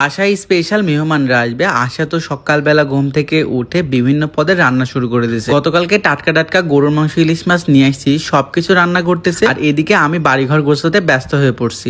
আশায় স্পেশাল মেহমানরা আসবে। আশা তো সকালবেলা ঘুম থেকে উঠে বিভিন্ন পদে রান্না শুরু করে দিয়েছে। গতকালকে টাটকা টাটকা গরুর মাংস, ইলিশ মাছ নিয়ে আসছি। সবকিছু রান্না করতেছে আর এদিকে আমি বাড়িঘর গোছাতে ব্যস্ত হয়ে পড়ছি।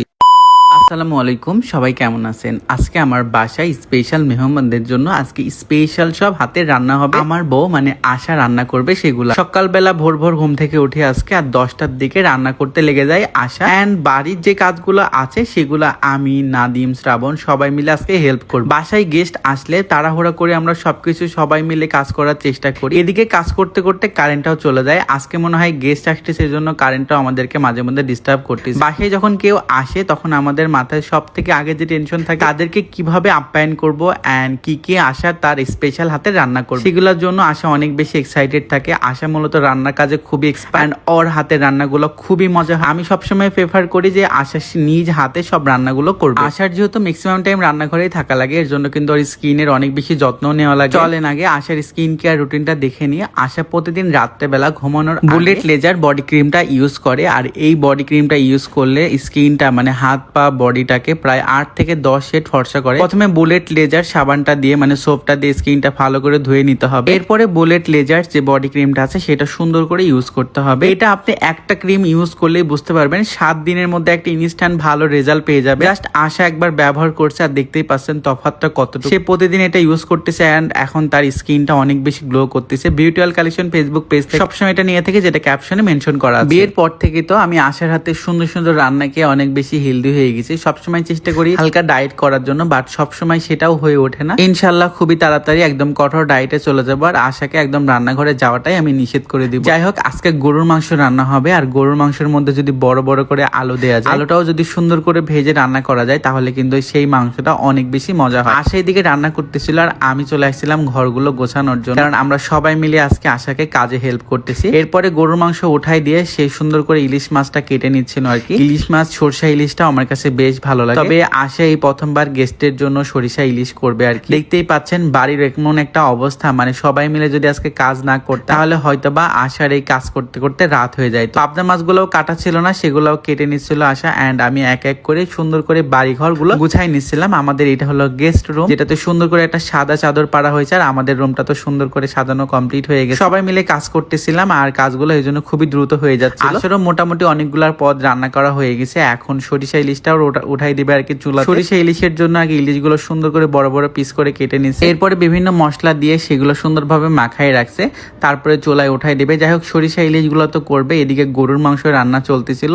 আসসালামু আলাইকুম, সবাই কেমন আছেন? আজকে আমার বাসায় স্পেশাল মেহমানদের জন্য আজকে স্পেশাল সব হাতের রান্না হবে। আমার বউ মানে আশা রান্না করবে সেগুলা। সকালবেলা ভোর ভোর ঘুম থেকে উঠে আজকে আর দশটার দিকে রান্না করতে লেগে যায় আশা। অ্যান্ড বাড়ির যে কাজগুলো আছে সেগুলো আমি, নাদিম, শ্রাবণ সবাই মিলে আজকে হেল্প করব। বাসায় গেস্ট আসলে তাড়াহুড়া করে আমরা সবকিছু সবাই মিলে কাজ করার চেষ্টা করি। এদিকে কাজ করতে করতে কারেন্টটাও চলে যায়। আজকে মনে হয় গেস্ট আসছে সেই জন্য কারেন্টটাও আমাদেরকে মাঝে মধ্যে ডিস্টার্ব করতেছে। বাসায় যখন কেউ আসে তখন আমাদের মাথায় সব থেকে আগে যে টেনশন থাকে, তাদেরকে কীভাবে আপ্যায়ন করব অ্যান্ড কি কি আশা তার স্পেশাল হাতে রান্না করবে। সেগুলোর জন্য আশা অনেক বেশি এক্সাইটেড থাকে। আশা মূলত রান্নার কাজে খুবই এক্সপার্ট ওর হাতের রান্নাগুলো খুবই মজা হয়। আমি সবসময় প্রেফার করি যে আশা নিজ হাতে সব রান্নাগুলো করবে। আশার যেহেতু ম্যাক্সিমাম টাইম রান্নাঘরেই থাকা লাগে, এর জন্য কিন্তু ওর স্কিনের অনেক বেশি যত্ন নেওয়া লাগে। চলেন আগে আশার স্কিন কেয়ার রুটিনটা দেখে নিয়ে আশা প্রতিদিন রাত্রেবেলা ঘুমানোর বুলেট লেজার বডি ক্রিমটা ইউজ করে। আর এই বডি ক্রিমটা ইউজ করলে স্কিনটা মানে হাত পা বডিটাকে প্রায় আট থেকে দশ শেড ফর্সা করে। প্রথমে বুলেট লেজার সাবানটা দিয়ে মানে সোপটা দিয়ে স্কিনটা ভালো করে ধুয়ে নিতে হবে। এরপরে বুলেট লেজার যে বডি ক্রিমটা আছে, সেটা সুন্দর করে ইউজ করতে হবে। এটা আপনি একটা ক্রিম ইউজ করলেই বুঝতে পারবেন, সাত দিনের মধ্যে একটা ইনস্ট্যান্ট ভালো রেজাল্ট পেয়ে যাবে। জাস্ট আশা একবার ব্যবহার করছে আর দেখতেই পাচ্ছেন তফাতটা কতটুকু। সে প্রতিদিন এটা ইউজ করতেছে অ্যান্ড এখন তার স্কিনটা অনেক বেশি গ্লো করতেছে। বিউটিওয়াল কালেকশন ফেসবুক পেজ থেকে সবসময় এটা নিয়ে থেকে, যেটা ক্যাপশনে মেনশন করা। বিয়ের পর থেকে তো আমি আশার হাতে সুন্দর সুন্দর রান্না খেয়ে অনেক বেশি হেলদি হয়ে গেছি। সবসময় চেষ্টা করি হালকা ডায়েট করার জন্য বাট সবসময় সেটাও হয়ে ওঠে না। ইনশাল্লাহ খুবই তাড়াতাড়ি একদম কঠোর ডায়েটে চলে যাব, আর আশাকে একদম রান্নাঘরে যাওয়াটাই আমি নিষেধ করে দিব। যাই হোক, আজকে গরুর মাংস রান্না হবে, আর গরুর মাংসের মধ্যে যদি বড় বড় করে আলু দেওয়া যায়, আলুটাও যদি সুন্দর করে ভেজে রান্না করা যায়, তাহলে কিন্তু সেই মাংসটা অনেক বেশি মজা হয়। আশা এদিকে রান্না করতেছিল, আর আমি চলে আসছিলাম ঘরগুলো গোছানোর জন্য, কারণ আমরা সবাই মিলে আজকে আশাকে কাজে হেল্প করতেছি। এরপরে গরুর মাংস উঠাই দিয়ে সেই সুন্দর করে ইলিশ মাছটা কেটে নিচ্ছিল আর কি। ইলিশ মাছ, সরষা ইলিশটা আমার কাছে বেশ ভালো লাগে। তবে আশা এই প্রথমবার গেস্টের জন্য সরিষা ইলিশ করবে আর কি। দেখতেই পাচ্ছেন বাড়ির এমন একটা অবস্থা মানে সবাই মিলে যদি আজকে কাজ না করতে তাহলে হয়তো বা আশার এই কাজ করতে করতে রাত হয়ে যায়। পাবদা মাছগুলোও কাটা ছিল না সেগুলোও কেটে নিচ্ছিল আশা অ্যান্ড আমি এক এক করে সুন্দর করে বাড়ি ঘরগুলো গুছাই নিচ্ছিলাম। আমাদের এটা হলো গেস্ট রুম যেটাতে সুন্দর করে একটা সাদা চাদর পাড়া হয়েছে আর আমাদের রুমটা তো সুন্দর করে সাজানো কমপ্লিট হয়ে গেছে। সবাই মিলে কাজ করতেছিলাম আর কাজগুলো এই জন্য খুবই দ্রুত হয়ে যাচ্ছে আসলে মোটামুটি অনেকগুলার পদ রান্না করা হয়ে গেছে। এখন সরিষা ইলিশটাও ওটা- উঠাই দিবে আর কি চুলা সরিষা ইলিশের জন্য আগে ইলিশগুলো সুন্দর করে বড় বড় পিস করে কেটে নিচ্ছে এরপরে বিভিন্ন মশলা দিয়ে সেগুলো সুন্দরভাবে মাখায় রাখছে। তারপরে চুলায় উঠাই দিবে। যাই হোক সরিষা ইলিশগুলো তো করবে। এদিকে গরুর মাংস রান্না চলতেছিল।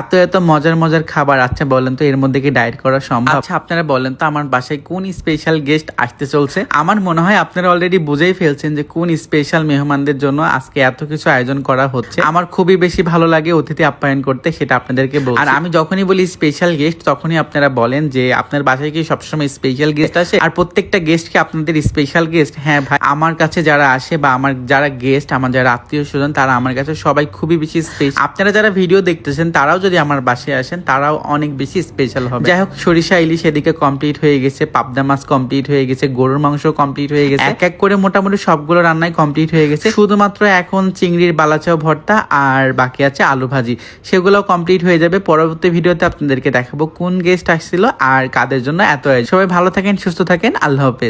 এত এত মজার মজার খাবার। আচ্ছা বলেন তো এর মধ্যে কি ডায়েট করা সম্ভব? আচ্ছা আপনারা বলেন তো আমার বাসায় কোন স্পেশাল গেস্ট আসতে চলছে? আমার মনে হয় আপনারা অলরেডি বুঝেই ফেলছেন যে কোন স্পেশাল মেহমানদের জন্য আজকে এত কিছু আয়োজন করা হচ্ছে। আমার খুবই বেশি ভালো লাগে অতিথি আপ্যায়ন করতে সেটা আপনাদেরকে বলছি। আর আমি যখনই বলি স্পেশাল গেস্ট তখনই আপনারা বলেন যে আপনার বাসায় কি সবসময় স্পেশাল গেস্ট আসে? আর প্রত্যেকটা গেস্ট কি আপনাদের স্পেশাল গেস্ট হ্যাঁ ভাই, আমার কাছে যারা আসে বা আমার যারা গেস্ট আমার যারা আত্মীয় স্বজন, তারা আমার কাছে সবাই খুবই বেশি স্পেশাল আপনারা যারা ভিডিও দেখতেছেন, তারাও যদি আমার বাসায় আসেন, তারাও অনেক বেশি স্পেশাল হবে। যাই হোক, সরিষা, ইলিশ এদিকে কমপ্লিট হয়ে গেছে, পাবদা মাছ কমপ্লিট হয়ে গেছে, গরুর মাংস কমপ্লিট হয়ে গেছে। এক এক করে মোটামুটি সবগুলো রান্নাই কমপ্লিট হয়ে গেছে। শুধুমাত্র এখন চিংড়ির বালাচাও ভর্তা আর বাকি আছে আলু ভাজি। সেগুলো কমপ্লিট হয়ে যাবে। পরবর্তী ভিডিওতে আপনাদেরকে দেখাবো কোন গেস্ট আসছিল আর কাদের জন্য। এত সবাই ভালো থাকেন সুস্থ থাকেন। আল্লাহ হাফেজ।